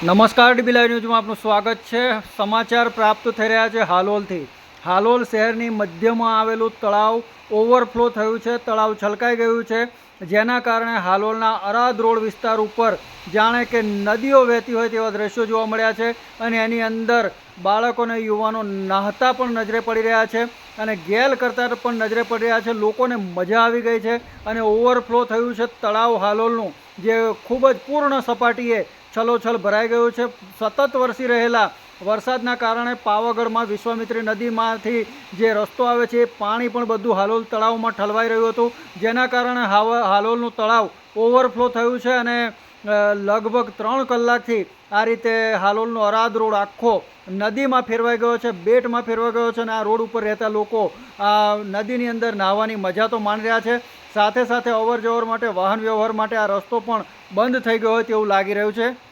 નમસ્કાર ડીબી ન્યૂઝમાં આપનું સ્વાગત છે. સમાચાર પ્રાપ્ત થઈ રહ્યા છે હાલોલથી. હાલોલ શહેરની મધ્યમાં આવેલું તળાવ ઓવરફ્લો થયું છે, તળાવ છલકાઈ ગયું છે. જેના કારણે હાલોલના અરાદ રોડ વિસ્તાર ઉપર જાણે કે નદીઓ વહેતી હોય તેવા દ્રશ્યો જોવા મળ્યા છે અને એની અંદર બાળકો અને યુવાનો નાહતા પણ નજરે પડી રહ્યા છે અને ગેલ કરતા પણ નજરે પડી રહ્યા છે. લોકોને મજા આવી ગઈ છે અને ઓવરફ્લો થયું છે તળાવ હાલોલનું. જે ખૂબ જ પૂર્ણ સપાટીએ છલોછલ ભરાઈ ગયું છે. સતત વરસી રહેલા વરસાદના કારણે પાવાગઢમાં વિશ્વામિત્રી નદીમાંથી જે રસ્તો આવે છે, એ પાણી પણ બધું હાલોલ તળાવમાં ઠલવાઈ રહ્યું હતું. જેના કારણે હાલોલનું તળાવ ઓવરફ્લો થયું છે અને લગભગ ત્રણ કલાકથી આ રીતે હાલોલનો અરાદ રોડ આખો નદીમાં ફેરવાઈ ગયો છે, બેટમાં ફેરવાઈ ગયો છે અને આ રોડ ઉપર રહેતા લોકો આ નદીની અંદર નાહવાની મજા તો માણી રહ્યા છે. સાથે સાથે અવર માટે, વાહન વ્યવહાર માટે આ રસ્તો પણ બંધ થઈ ગયો હોય તેવું લાગી રહ્યું છે.